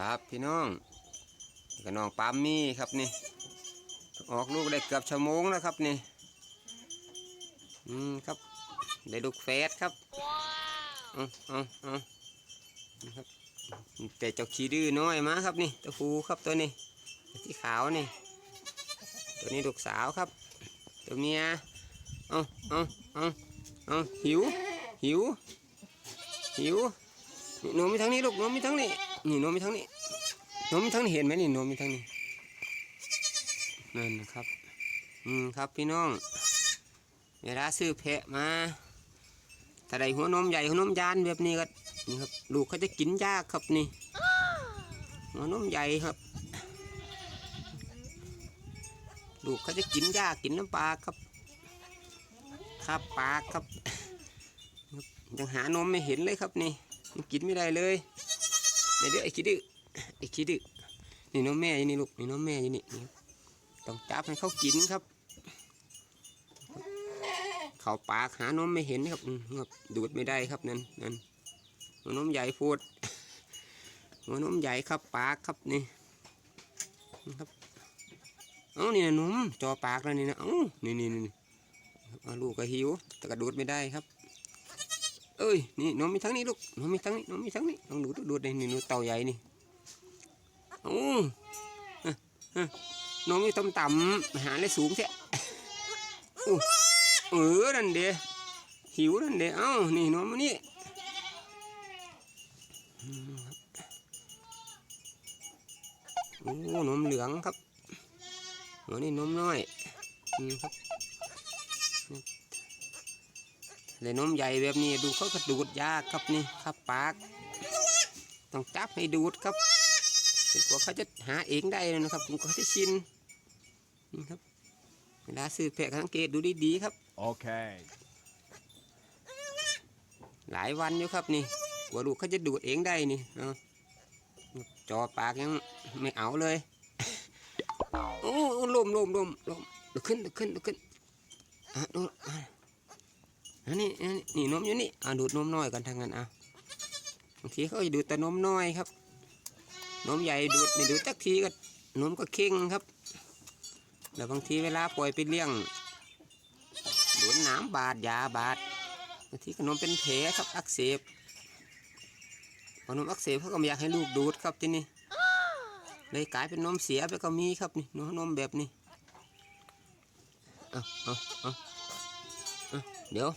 ครับพี่น้องนี่ก็น้องปามมี่ครับนี่ ออกลูกได้เกือบชั่วโมงแล้วครับนี่ อืมครับ ได้ลูกแฟดครับเอาเอาเอาครับแต่เจ้าขี้ดื้อน้อยมาครับนี่ตัวฟูครับตัวนี้ที่ขาวนี่ ตัวนี้ลูกสาวครับ ตัวเมียเอาเอาเอาเอาหิว หิว หิวหนูมีทั้งนี้ลูกหนูมีทั้งนี้ นี่นมีทั้งนี้นมีทั้งนี้เห็นไหมนี่นมีทั้งนี้นั่นนะครับ อืมครับพี่น้อง เวลาซื้อแพะมาถ้าได้หัวนมใหญ่หัวนมยานแบบนี้ก็นี่ครับ ลูกเขาจะกินยากครับนี่ หัวนมใหญ่ครับ ลูกเขาจะกินยากกินน้ำปลาครับครับปลาครับยังหานมไม่เห็นเลยครับนี่ กินไม่ได้เลย เด้อไอ้ขี้ดื้อไอ้ขี้ดื้อนี่น้องแม่ยู่นี่ลูกนี่น้องแม่ยู่นี่นี่ต้องจับให้เขากินครับเขาปากหานมไม่เห็นครับอืมครับดูดไม่ได้ครับนั่นนั่นหัวนมใหญ่พูดหัวนมใหญ่ครับปากครับนี่ครับเอ้านี่นะนมจอปากแล้วนี่นะเอ้านี่นี่นี่ลูกก็หิวแต่กระดูดไม่ได้ครับ เอ้ยนี่น้องมีทั้งนี้ลูกน้องมีทั้งนี้น้องมีทั้งนี้น้องดูดดูดเลยนี่หนูเต่าใหญ่นี่โอ้ฮะฮะน้องมีต่ำต่ำหาได้สูงแท้อู้เออนั่นเดียหิวนั่นเดียเอ้านี่น้องมานี่โอ้นมเหลืองครับโอ้นี่นมน้อยอืมครับ เลยนมใหญ่แบบนี้ดูเขาก็ดูดยากครับนี่ครับปาก ต้องจับให้ดูดครับจนกว่าเขาจะหาเองได้นะครับจนกว่าเขาจะชินนี่ครับเวลาซื้อแพะสังเกตดูดีๆครับ Okay. หลายวันอยู่ครับนี่กว่าลูกเขาจะดูดเองได้นี่เอาจอปากยังไม่เอาเลยโอ้โอ้ลมลมลมลมลุกขึ้นลุกขึ้นลุกขึ้นอะดูอะ อันนี้อันนี้นี่นมอยู่นี่อะดูดนมน้อยกันทางนั้นอะบางทีเขาจะดูดแต่นมน้อยครับ นมใหญ่ดูดไม่ดูดสักทีก็นมก็เข่งครับแล้วบางทีเวลาปล่อยไปเลี้ยงดูดน้ำบาดยาบาดบางทีขนมเป็นแผลครับอักเสบพอนมอักเสบเขาก็ไม่อยากให้ลูกดูดครับทีนี้เลยกลายเป็นนมเสียไปก็มีครับนี่นมนมแบบนี้เอาเอาเอาเดี๋ยว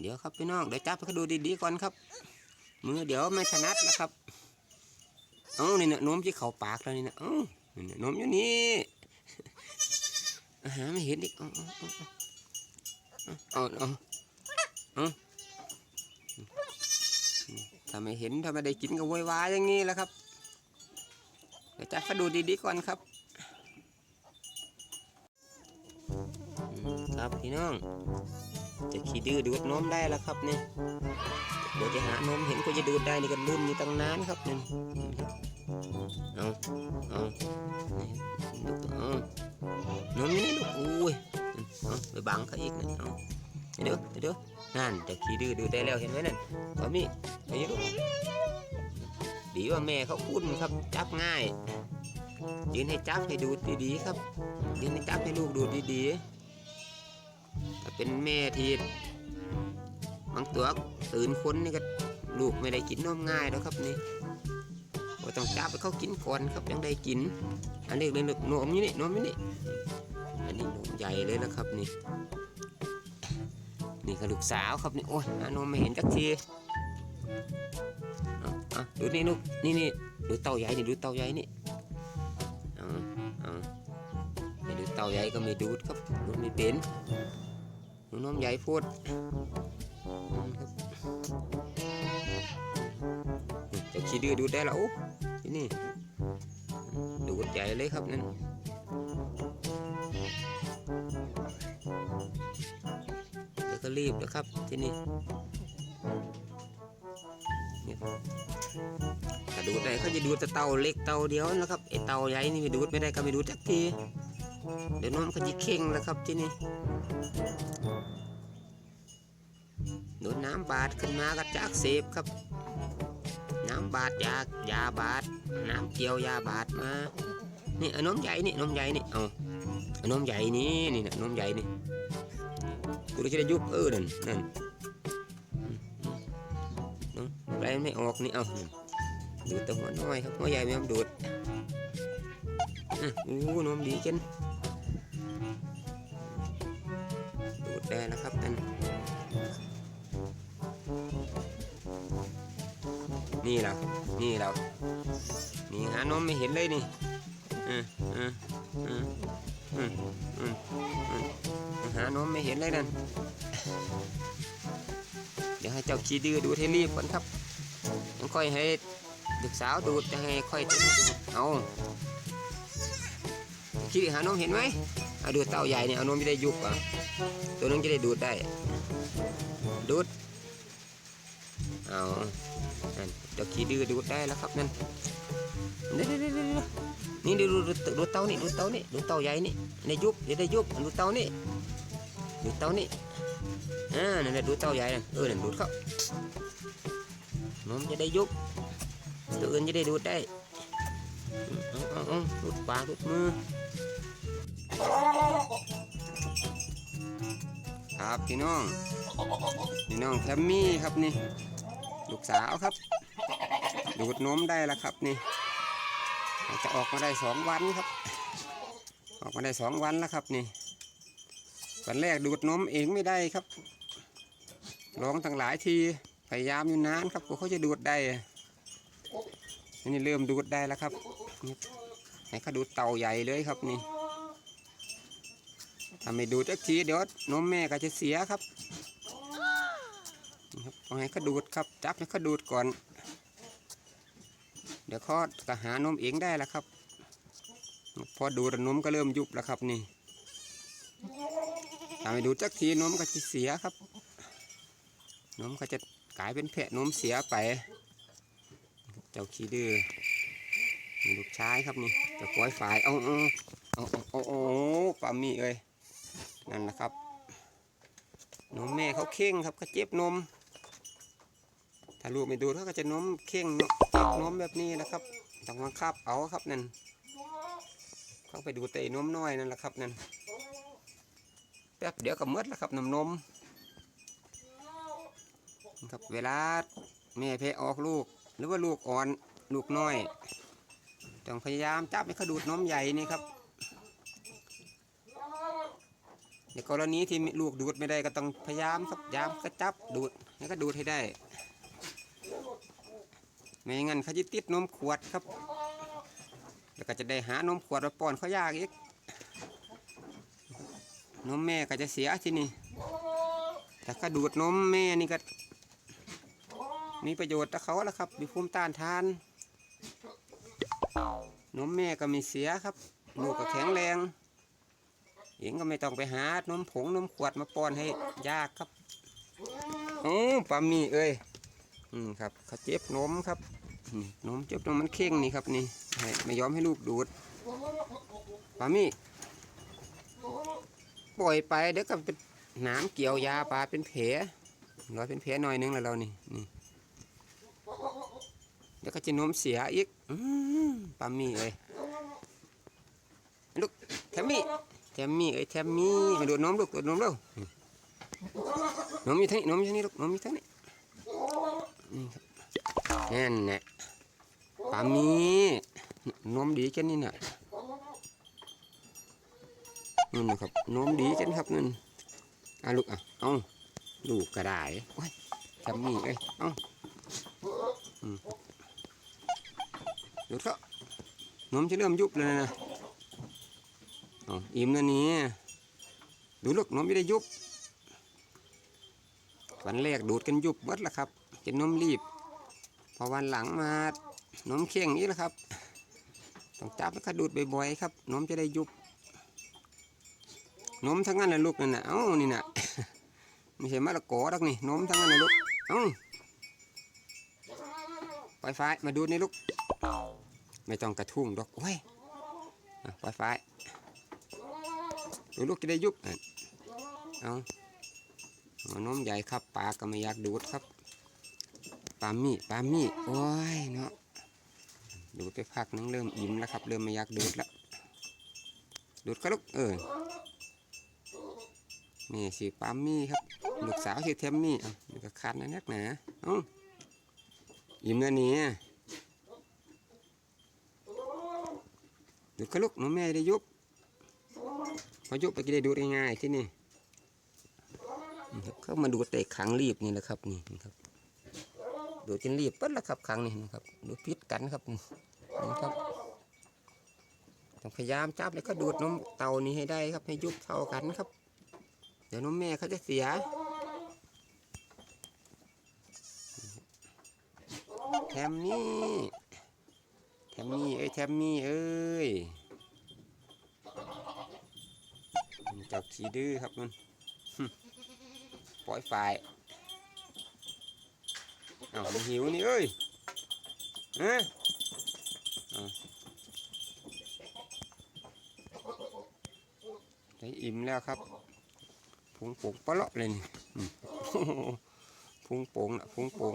เดี๋ยวครับพี่น้องเดี๋ยวจับให้เขาดูดีๆก่อนครับ มือเดี๋ยวไม่ถนัดนะครับเอ้านี่นะนมที่เขาปากแล้วนี่นะเอ้านี่นะนมอยู่นี่หาไม่เห็นอีกเอาเอาเอาเอาถ้าไม่เห็นถ้าไม่ได้กินก็โวยวายอย่างนี้แหละครับเดี๋ยวจับเขาดูดีๆก่อนครับครับพี่น้อง จะขี้ดื้อดูดนมได้แล้วครับเนี่ยเดี๋ยวจะหานมเห็นก็จะดูดได้นี่ก็รุ่นอยู่ตั้งนานครับเนี่เอาเอานี่ดูเอานมนี่ลูกอุ้ยเอาไปบังเขาอีกนะเอาเดี๋ยวเดี๋ยวนั่นจะขี้ดื้อดูได้แล้วเห็นไหมนั่นตอมี่ไอ้ลูกดีว่าแม่เขาคุ้นครับจับง่ายยืนให้จับให้ดูดดีๆครับยืนให้จับให้ลูกดูดดีๆ ถ้าเป็นแม่ที่บางตัวตื่นค้นนี่ก็ลูกไม่ได้กินนมง่ายแล้วครับนี่ก็ต้องจับให้เขากินก่อนครับยังได้กิน อันนี้เลยนมนี่นี่นมนี่นี่อันนี้นมใหญ่เลยนะครับนี่ นี่คือลูกสาวครับนี่โอ้ยหานมไม่เห็นจักทีอาเอาดูนี่ลูกนี่นี่ดูเต่าใหญ่นี่ดูเต่าใหญ่นี่เอาเอาไม่ดูเต่าใหญ่ก็ไม่ดูดครับดูไม่เป็น ดูนมใหญ่พูดครับจะขี้ดื้อดูได้แล้วโอ้ที่นี่ ดูดใหญ่เลยครับนั่นเดี๋ยวก็รีบนะครับที่นี่นี่ยถ้าดูดได้เขาจะดูดแต่เตาเล็กเตาเดียวนะครับไอเตาใหญ่นี่ไม่ดูดไม่ได้ก็ไม่ดูดจักทีเดี๋ยวน้องเขาจะเข่งแล้วครับที่นี่ น้ำบาดขึ้นมาก็จะอักเสบครับ น้ำบาดยายาบาดน้ำเกี๊ยวยาบาดมานี่อนมใหญ่นี่นมใหญ่นี่เอาเอานมใหญ่นี่นี่นะนมใหญ่นี่กูจะได้ยุบเออนั่นนั่นอืมนไม่ออกนี่เอาดูดแตัวหัวน้อยครับหัวใหญ่ไม่ยอมดูดอู้นมดีจังดูดได้แล้วครับนั่น นี่เรานี่เรานี่หานมไม่เห็นเลยนี่อืมอืมอืมอืมอือหานมไม่เห็นเลยนั่น เดี๋ยวให้เจ้าขี้ดื้อดูให้รีบก่อนครับยังค่อยให้เด็กสาวดูดจะให้ค่อยดูดเอาขี้ดื้อหานมเห็นไหมเอาดูดเต้าใหญ่เนี่ยเอานมจะได้ยุบอะตัวนึงจะได้ดูดได้ ดูด เอานั่นจ้าขี้ดื้อดูได้แล้วครับนั่นเดี๋ยวเดี๋ยวเดี๋ยวเดี๋ยวนี่ดูดูดูเตานี่ดูเตานี่ดูเตาใหญ่นี่ในยุบเดี๋ยวได้ยุบดูเตานี่ดูเตานี่อ่านั่นแหละดูเตาใหญ่นั่นเออนั่นดูดเข้านมจะได้ยุบตัวอื่นจะได้ดูดได้เอาเอาเอาดูดปากดูดมือครับพี่น้องพี่น้องแคมมี่ครับนี่ ลูกสาวครับ ดูดนมได้แล้วครับนี่จะออกมาได้สองวันครับ ออกมาได้สองวันแล้วครับนี่วันแรกดูดนมเองไม่ได้ครับลองตั้งหลายทีพยายามอยู่นานครับกว่าเขาจะดูดได้นี่เริ่มดูดได้แล้วครับนี่ให้เขาดูดเต่าใหญ่เลยครับนี่ถ้าไม่ดูดสักทีเดี๋ยวนมแม่ก็จะเสียครับ เอาให้เขาดูดครับจับให้เขาดูดก่อน เดี๋ยวเขาก็หานมเองได้แล้วครับ พอดูดนมก็เริ่มยุบแล้วครับนี่ถ้าไม่ดูดสักทีนมก็จะเสียครับ นมก็จะกลายเป็นแพะนมเสียไป เจ้าขี้ดื้อนี่ลูกชายครับนี่เจะปล่อยฝ่ายเอาเอาเอาเอาเอาเอาปามีเอ้ยนั่นแหละครับนมแม่เขาเข่งครับเขาเจ็บนม ถ้าลูกไม่ดูเขาก็จะนมเข่งจ็บนมแบบนี้นะครับต้องบังคับเอาครับนั่นเขาไปดูดแต่นมน้อยนั่นแหละครับนั่นแป๊บเดี๋ยวก็หมดแล้วครับนมนมครับเวลาแม่เพออกลูก หรือว่าลูกอ่อนลูกน้อยต้องพยายามจับให้เขาดูดนมใหญ่นี่ครับในกรณีที่ลูกดูดไม่ได้ก็ต้องพยายามครับพยายามก็จับดูดให้ก็ดูดให้ได้ ไม่งั้นเขาจะติดนมขวดครับ แล้วก็จะได้หานมขวดมาป้อนเขายากอีกนมแม่ก็จะเสียที่นี่แต่ก็ดูดนมแม่นี่ก็มีประโยชน์ต่อเขาแล้วครับ มีภูมิต้านทาน นมแม่ก็มีเสียครับลูกก็แข็งแรงหญิงก็ไม่ต้องไปหานมผงนมขวดมาป้อนให้ยากครับโอ้ปามีเอ้ย อืมครับเขาเจ็บนมครับนี่นมเจ็บนมมันเข่งนี่ครับนี่ไม่ยอมให้ลูกดูดปามี่ปล่อยไปเดี๋ยวก็เป็นหนามเกี่ยวยาปลาเป็นแผลร้อยเป็นแผลหน่อยนึงแล้วเรานี่นี่เดี๋ยวก็จะนมเสียอีกอืปามี่เอ้ยลูกแทมมี่แทมมี่เอ้ยแทมมี่มาดูดนมลูกดูดนมเร็วนมอยู่ทั้งนี้นมอยู่ทั้งนี้ลูกนมอยู่ทั้งนี้ นี่ครับนั่นแหละปามีน้มดีจังนี่น่ะนั่นนะครับน้มดีจังครับนั่นอะลูกอะเอาลูกกระไดโอ้ยแทมมี่เอ้ยเอาอืมดูดเขานมจะเริ่มยุบแล้วนะอ๋ออิ่มแล้วนี่ดูลูกน้มไม่ได้ยุบวันแรกดูดกันยุบหมดล้วครับ กินนมรีบ พอวันหลังมานมเข่งนี้แหละครับ ต้องจับแล้วก็ดูดบ่อยๆครับนมจะได้ยุบนมทั้งนั้นนะลูกนั่นนะเอ้านี่นะไม่ใช่มะละกอรอกนี่นมทั้งนั้นนะลูกเอ้าปล่อยไฟมาดูนี่ลูก ไม่ต้องกระทุ้งดอกโอ้ยปล่อยไฟดูลูกจะได้ยุบเอาเอานมใหญ่ครับปากก็ไม่อยากดูดครับาามี่ปามี่โอ้ยเนาะดูไปพักนึงเริ่มอิ่มแล้วครับ เริ่มไม่อยากดูดแล้วดูดก็ลูกเออนี่สิปามี่ครับลูกสาวชื่อเทมมี่เอะนี่ก็คันนะนักหนาอ้าอิ่มแล้วนี่ดูดก็ลูกน้องแม่ได้ยุบพอยุบไปก็ได้ดูดง่ายๆที่นี่นะครับเข้ามาดูดเตะขังรีบนี่แหละครับนี่นะครับ ดูดจนรีบปั๊ดแล้วครับครั้งนี้นะครับดูพิษกันครับนี่นะครับต้องพยายามจับแล้วก็ดูดนมเต่านี้ให้ได้ครับให้ยุบเท่ากันครับ เดี๋ยวนมแม่เขาจะเสียแทมมี่แทมมี่เอ้ยแทมมี่เอ้ยมันเจ้าขี้ดื้อครับมันปล่อยฝ่าย อ้าวมันหิวนี่เอ้ยฮะอ้าวได้อิ่มแล้วครับ พุงโป่งปะเลาะเลยนี่พุงโป่งนะพุงโป่ง